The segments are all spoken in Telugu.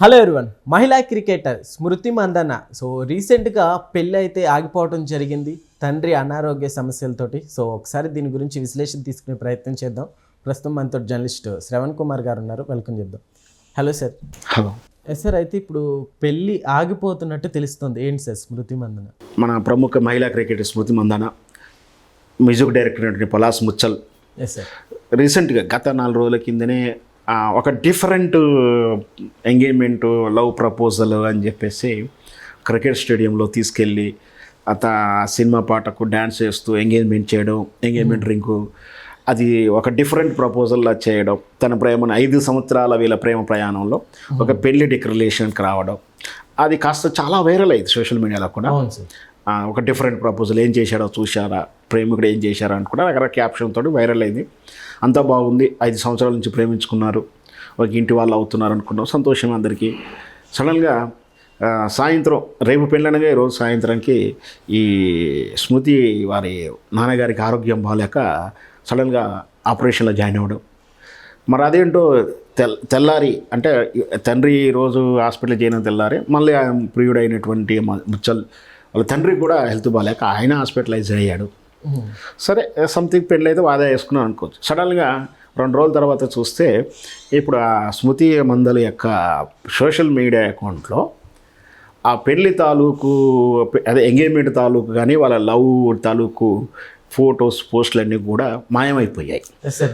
హలో ఎవరివన్ మహిళా క్రికెటర్ స్మృతి మందన్న సో రీసెంట్గా పెళ్ళి అయితే ఆగిపోవడం జరిగింది. తండ్రి అనారోగ్య సమస్యలతోటి. సో ఒకసారి దీని గురించి విశ్లేషణ తీసుకునే ప్రయత్నం చేద్దాం. ప్రస్తుతం మనతో జర్నలిస్ట్ శ్రవణ్ కుమార్ గారు ఉన్నారు. వెల్కమ్ చెప్దాం. Hello sir hello yes sir అయితే ఇప్పుడు పెళ్ళి ఆగిపోతున్నట్టు తెలుస్తుంది. ఏంటి సార్ స్మృతి మందన? మన ప్రముఖ మహిళా cricketer Smriti Mandhana music director Palash Muchhal. Yes sir రీసెంట్గా గత నాలుగు రోజుల కిందనే ఒక డిఫరెంట్ ఎంగేజ్మెంట్ లవ్ ప్రపోజల్ అని చెప్పేసి క్రికెట్ స్టేడియంలో తీసుకెళ్ళి అత సినిమా పాటకు డ్యాన్స్ చేస్తూ ఎంగేజ్మెంట్ చేయడం ఎంగేజ్మెంట్ రింకు అది ఒక డిఫరెంట్ ప్రపోజల్లా చేయడం తన ప్రేమను ఐదు సంవత్సరాల వీళ్ళ ప్రేమ ప్రయాణంలో ఒక పెళ్ళి డిక్లరేషన్కి రావడం. అది కాస్త చాలా వైరల్ అయింది సోషల్ మీడియాలో కూడా. ఒక డిఫరెంట్ ప్రపోజల్ ఏం చేశాడో చూశారా? ప్రేమికుడు ఏం చేశారా అని కూడా రకరకాల క్యాప్షన్ తోటి వైరల్ అయింది. అంతా బాగుంది. ఐదు సంవత్సరాల నుంచి ప్రేమించుకున్నారు. ఒక ఇంటి వాళ్ళు అవుతున్నారు అనుకున్నాం. సంతోషం అందరికీ. సడన్గా సాయంత్రం రేపు పెళ్ళనగా ఈరోజు సాయంత్రానికి ఈ స్మృతి వారి నాన్నగారికి ఆరోగ్యం బాగాలేక సడన్గా ఆపరేషన్లో జాయిన్ అవ్వడం. మరి అదేంటో తెల్ తెల్లారి అంటే తండ్రి రోజు హాస్పిటల్ చేయడం తెల్లారి మళ్ళీ ప్రియుడైనటువంటి ముచ్చల్ వాళ్ళ తండ్రికి కూడా హెల్త్ బాగాలేక ఆయన హాస్పిటలైజ్ అయ్యాడు. సరే సంథింగ్ పెళ్ళి అయితే వాదా వేసుకున్నాం అనుకోవచ్చు. సడన్గా రెండు రోజుల తర్వాత చూస్తే ఇప్పుడు ఆ స్మృతి మందల యొక్క సోషల్ మీడియా అకౌంట్లో ఆ పెళ్ళి తాలూకు అదే ఎంగేజ్మెంట్ తాలూకు కానీ వాళ్ళ లవ్ తాలూకు ఫొటోస్ పోస్టులన్నీ కూడా మాయమైపోయాయి.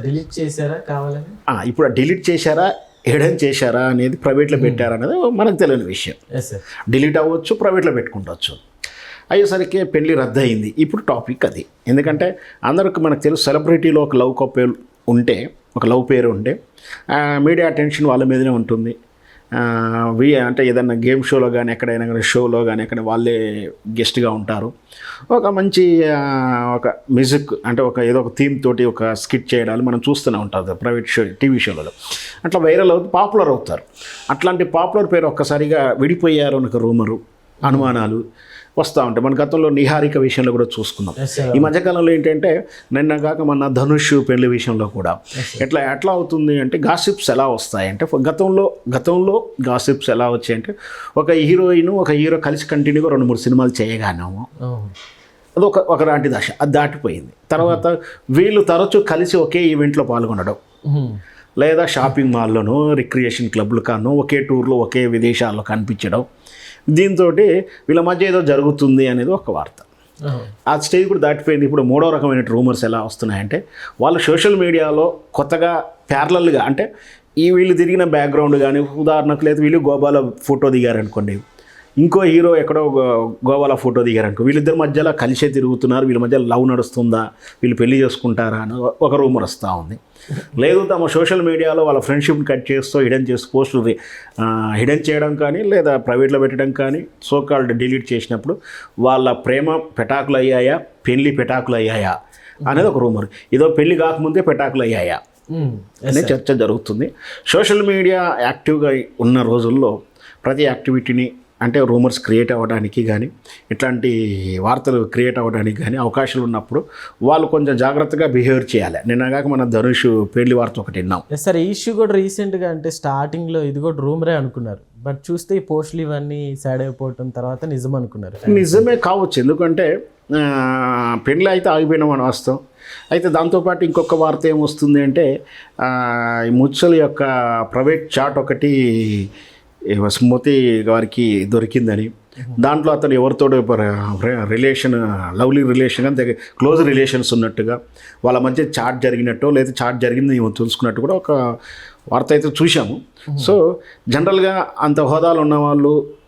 డిలీట్ చేశారా? కావాలని? ఇప్పుడు డిలీట్ చేశారా? ఎడన్ చేశారా? అనేది ప్రైవేట్లో పెట్టారా అనేది మనకు తెలియని విషయం. డిలీట్ అవ్వచ్చు ప్రైవేట్లో పెట్టుకుంటవచ్చు అయ్యేసరికి పెళ్ళి రద్దయింది. ఇప్పుడు టాపిక్ అది. ఎందుకంటే అందరికి మనకు తెలుసు సెలబ్రిటీలో ఒక లవ్ కప్ ఉంటే ఒక లవ్ పేరు ఉంటే మీడియా అటెన్షన్ వాళ్ళ మీదనే ఉంటుంది. వి అంటే ఏదైనా గేమ్ షోలో కానీ ఎక్కడైనా కానీ షోలో కానీ ఎక్కడ వాళ్ళే గెస్ట్గా ఉంటారు. ఒక మంచి ఒక మ్యూజిక్ అంటే ఒక ఏదో ఒక థీమ్ తోటి ఒక స్కిట్ చేయడాలు మనం చూస్తూనే ఉంటారు ప్రైవేట్ షో టీవీ షోలలో. అట్లా వైరల్ అవుతుంది పాపులర్ అవుతారు. అట్లాంటి పాపులర్ పేరు ఒక్కసారిగా విడిపోయారు ఒక రూమరు. అనుమానాలు వస్తూ ఉంటాయి. మన గతంలో నిహారిక విషయంలో కూడా చూసుకున్నాం ఈ మధ్యకాలంలో ఏంటంటే నిన్న కాక మన ధనుష్ పెళ్ళి విషయంలో కూడా ఎట్లా ఎట్లా అవుతుంది అంటే గాసిప్స్ ఎలా వస్తాయి అంటే గతంలో గతంలో గాసిప్స్ ఎలా వచ్చాయి అంటే ఒక హీరోయిన్ ఒక హీరో కలిసి కంటిన్యూగా రెండు మూడు సినిమాలు చేయగానేమో అది ఒక ఒకలాంటి దశ అది దాటిపోయింది. తర్వాత వీళ్ళు తరచూ కలిసి ఒకే ఈవెంట్లో పాల్గొనడం. లేదా షాపింగ్ మాల్లోనో రిక్రియేషన్ క్లబ్లు కానో ఒకే టూర్లో ఒకే విదేశాల్లో కనిపించడం. దీంతో వీళ్ళ మధ్య ఏదో జరుగుతుంది అనేది ఒక వార్త. ఆ స్టేజ్ కూడా దాటిపోయింది ఇప్పుడు మూడో రకమైన రూమర్స్ ఎలా వస్తున్నాయంటే వాళ్ళు సోషల్ మీడియాలో కొత్తగా ప్యారలల్గా అంటే ఈ వీళ్ళు తిరిగిన బ్యాక్గ్రౌండ్ కానీ ఉదాహరణకు లేదు వీళ్ళు గోవాలో ఫోటో దిగారనుకోండి ఇంకో హీరో ఎక్కడో గోవాలో ఫోటో దిగారనుకో వీళ్ళిద్దరి మధ్యలో కలిసే తిరుగుతున్నారు వీళ్ళ మధ్య లవ్ నడుస్తుందా వీళ్ళు పెళ్ళి చేసుకుంటారా అని ఒక రూమర్ వస్తూ ఉంది. లేదు తమ సోషల్ మీడియాలో వాళ్ళ ఫ్రెండ్షిప్ని కట్ చేస్తూ హిడెన్ చేస్తూ పోస్టులు హిడెన్ చేయడం కానీ లేదా ప్రైవేట్లో పెట్టడం కానీ సో కాల్డ్ డిలీట్ చేసినప్పుడు వాళ్ళ ప్రేమ పెటాకులు అయ్యాయా పెళ్ళి పెటాకులు అయ్యాయా అనేది ఒక రూమర్. ఏదో పెళ్ళి కాకముందే పెటాకులు అయ్యాయా. అనే చర్చ జరుగుతుంది. సోషల్ మీడియా యాక్టివ్గా ఉన్న రోజుల్లో ప్రతి యాక్టివిటీని అంటే రూమర్స్ క్రియేట్ అవ్వడానికి కానీ ఇట్లాంటి వార్తలు క్రియేట్ అవ్వడానికి కానీ అవకాశాలు ఉన్నప్పుడు వాళ్ళు కొంచెం జాగ్రత్తగా బిహేవ్ చేయాలి. నిన్నగాక మన ధనుష్ పెళ్ళి వార్త ఒకటి విన్నాం. సార్ ఈ ఇష్యూ కూడా రీసెంట్గా అంటే స్టార్టింగ్లో ఇది కూడా రూమరే అనుకున్నారు. బట్ చూస్తే ఈ పోస్టులు ఇవన్నీ సాడ్ అయిపోవటం తర్వాత నిజం అనుకున్నారు. నిజమే కావచ్చు. ఎందుకంటే పెళ్ళి అయితే ఆగిపోయిన మన వాస్తవం. అయితే దాంతోపాటు ఇంకొక వార్త ఏమొస్తుంది అంటే ముచ్చల యొక్క ప్రైవేట్ చాట్ ఒకటి స్మృతి గారికి దొరికిందని. దాంట్లో అతను ఎవరితో రిలేషన్ లవ్లీ రిలేషన్ అంతే క్లోజ్ రిలేషన్స్ ఉన్నట్టుగా వాళ్ళ మధ్య చాట్ జరిగినట్టు లేదా చాట్ జరిగింది తెలుసుకున్నట్టు కూడా ఒక వార్త అయితే చూశాము. సో జనరల్గా అంత హోదాలు ఉన్న వాళ్ళు ఆ,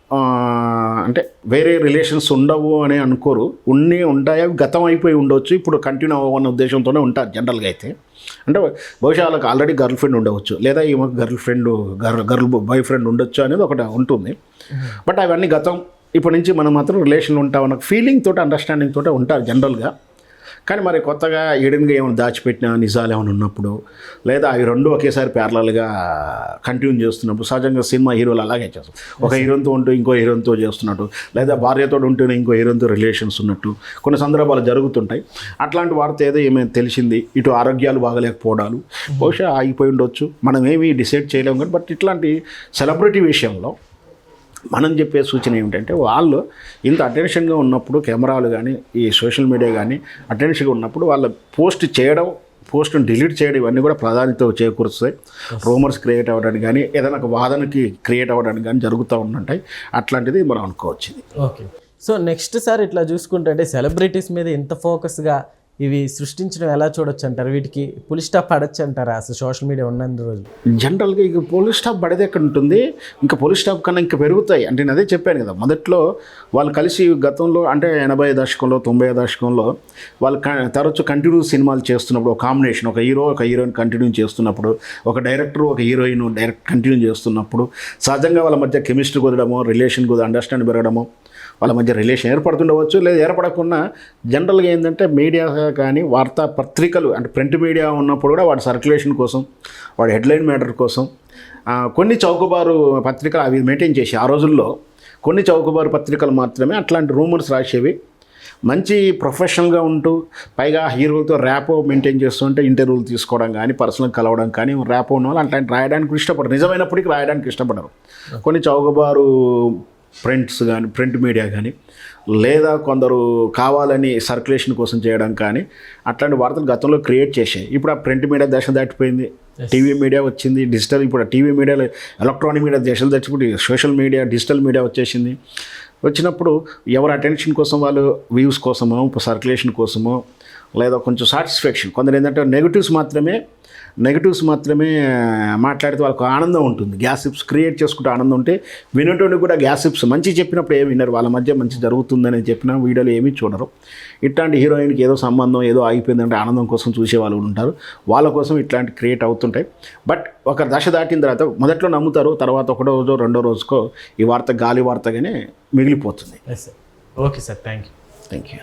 అంటే వేరే రిలేషన్స్ ఉండవు అని అనుకోరు. ఉన్ని ఉంటాయా గతం అయిపోయి ఉండవచ్చు ఇప్పుడు కంటిన్యూ అవ్వన్న ఉద్దేశంతోనే ఉంటారు జనరల్గా అయితే. అంటే బహుశా వాళ్ళకి ఆల్రెడీ గర్ల్ ఫ్రెండ్ ఉండవచ్చు. లేదా ఈమె girl friend girl girl boy friend ఉండొచ్చు అనేది ఒకటి ఉంటుంది. బట్ అవన్నీ గతం. ఇప్పటి నుంచి మనం మాత్రం రిలేషన్లో ఉంటామన్న ఫీలింగ్ తోటి అండర్స్టాండింగ్ తోటి ఉంటారు జనరల్గా కానీ మరి కొత్తగా ఈడెన్గా ఏమైనా దాచిపెట్టిన నిజాలు ఏమైనా ఉన్నప్పుడు లేదా అవి రెండు ఒకేసారి ప్యారలల్గా కంటిన్యూ చేస్తున్నప్పుడు సహజంగా సినిమా హీరోలు అలాగే చేస్తారు. ఒక హీరోతో ఉంటూ ఇంకో హీరోతో చేస్తున్నట్టు లేదా భార్యతో ఉంటూనే ఇంకో హీరోతో రిలేషన్స్ ఉన్నట్టు కొన్ని సందర్భాలు జరుగుతుంటాయి. అట్లాంటి వార్త ఏదో ఏమైనా తెలిసింది ఇటు ఆరోగ్యాలు బాగలేకపోవడాలు బహుశా ఆగిపోయి ఉండొచ్చు. మనం ఏమీ డిసైడ్ చేయలేము కానీ బట్ ఇట్లాంటి సెలబ్రిటీ విషయంలో మనం చెప్పే సూచన ఏమిటంటే వాళ్ళు ఇంత అటెన్షన్గా ఉన్నప్పుడు కెమెరాలు కానీ ఈ సోషల్ మీడియా కానీ అటెన్షన్గా ఉన్నప్పుడు వాళ్ళ పోస్ట్ చేయడం పోస్ట్ని డిలీట్ చేయడం ఇవన్నీ కూడా ప్రాధాన్యత చేకూరుస్తాయి. రూమర్స్ క్రియేట్ అవ్వడానికి కానీ ఏదైనా ఒక వాదనకి క్రియేట్ అవ్వడానికి కానీ జరుగుతూ ఉంటుంటాయి. అట్లాంటిది మనం అనుకోవచ్చు ఓకే. సో నెక్స్ట్ సార్ ఇట్లా చూసుకుంటే సెలబ్రిటీస్ మీద ఇంత ఫోకస్గా ఇవి సృష్టించడం ఎలా చూడొచ్చు అంటారు వీటికి పులి స్టాప్ పడచ్చు అంటారా అసలు సోషల్ మీడియా ఉన్నన్ని రోజులు జనరల్గా ఇక పోలీస్ స్టాప్ పడేది ఎక్కడ ఉంటుంది ఇంకా పోలీస్ స్టాప్ కన్నా ఇంకా పెరుగుతాయి. అంటే నేను అదే చెప్పాను కదా మొదట్లో వాళ్ళు కలిసి గతంలో అంటే ఎనభై దశకంలో తొంభై దశకంలో వాళ్ళు క- తరచు కంటిన్యూ సినిమాలు చేస్తున్నప్పుడు ఒక కాంబినేషన్ ఒక హీరో ఒక హీరోయిన్ కంటిన్యూ చేస్తున్నప్పుడు ఒక డైరెక్టర్ ఒక హీరోయిన్ డైరెక్ట్ కంటిన్యూ చేస్తున్నప్పుడు సహజంగా వాళ్ళ మధ్య కెమిస్ట్రీ కుదరడమో రిలేషన్ కుదర అండర్స్టాండ్ పెరగడము వాళ్ళ మధ్య రిలేషన్ ఏర్పడుతుండవచ్చు లేదా ఏర్పడకుండా జనరల్గా ఏంటంటే మీడియా కానీ వార్తా పత్రికలు అంటే ప్రింట్ మీడియా ఉన్నప్పుడు కూడా వాడి సర్క్యులేషన్ కోసం వాడి హెడ్లైన్ మ్యాటర్ కోసం కొన్ని చౌకబారు పత్రికలు అవి మెయింటైన్ చేసి ఆ రోజుల్లో కొన్ని చౌకబారు పత్రికలు మాత్రమే అట్లాంటి రూమర్స్ రాసేవి. మంచి ప్రొఫెషనల్గా ఉంటూ పైగా హీరోలతో ర్యాపో మెయింటైన్ చేస్తుంటే ఇంటర్వ్యూలు తీసుకోవడం కానీ పర్సనల్ కలవడం కానీ ర్యాపో ఉన్న వాళ్ళు అట్లాంటి రాయడానికి ఇష్టపడరు. నిజమైనప్పటికీ రాయడానికి ఇష్టపడరు. కొన్ని చౌకబారు ప్రింట్స్ కానీ ప్రింట్ మీడియా కానీ లేదా కొందరు కావాలని సర్క్యులేషన్ కోసం చేయడం కానీ అట్లాంటి వార్తలు గతంలో క్రియేట్ చేశాయి. ఇప్పుడు ఆ ప్రింట్ మీడియా దశ దాటిపోయింది. టీవీ మీడియా వచ్చింది. డిజిటల్ ఇప్పుడు టీవీ మీడియాలో ఎలక్ట్రానిక్ మీడియా దశలు దాటిపోయి సోషల్ మీడియా డిజిటల్ మీడియా వచ్చేసింది. వచ్చినప్పుడు ఎవరి అటెన్షన్ కోసం వాళ్ళు వ్యూస్ కోసమో సర్క్యులేషన్ కోసమో లేదా కొంచెం సాటిస్ఫాక్షన్ కొందరు ఏంటంటే నెగిటివ్స్ మాత్రమే నెగిటివ్స్ మాత్రమే మాట్లాడితే వాళ్ళకు ఆనందం ఉంటుంది. గ్యాసిప్స్ క్రియేట్ చేసుకుంటే ఆనందం ఉంటే వినేటోడికి కూడా గ్యాసిప్స్ మంచి చెప్పినప్పుడు ఏమి వినరు. వాళ్ళ మధ్య మంచి జరుగుతుందని చెప్పిన వీడియోలు ఏమీ చూడరు. ఇట్లాంటి హీరోయిన్కి ఏదో సంబంధం ఏదో ఆగిపోయిందంటే ఆనందం కోసం చూసే వాళ్ళు ఉంటారు. వాళ్ళ కోసం ఇట్లాంటి క్రియేట్ అవుతుంటాయి. బట్ ఒక దశ దాటిన తర్వాత మొదట్లో నమ్ముతారు తర్వాత ఒకటో రోజు రెండో రోజుకో ఈ వార్త గాలి వార్తగానే మిగిలిపోతుంది. Okay sir thank you thank you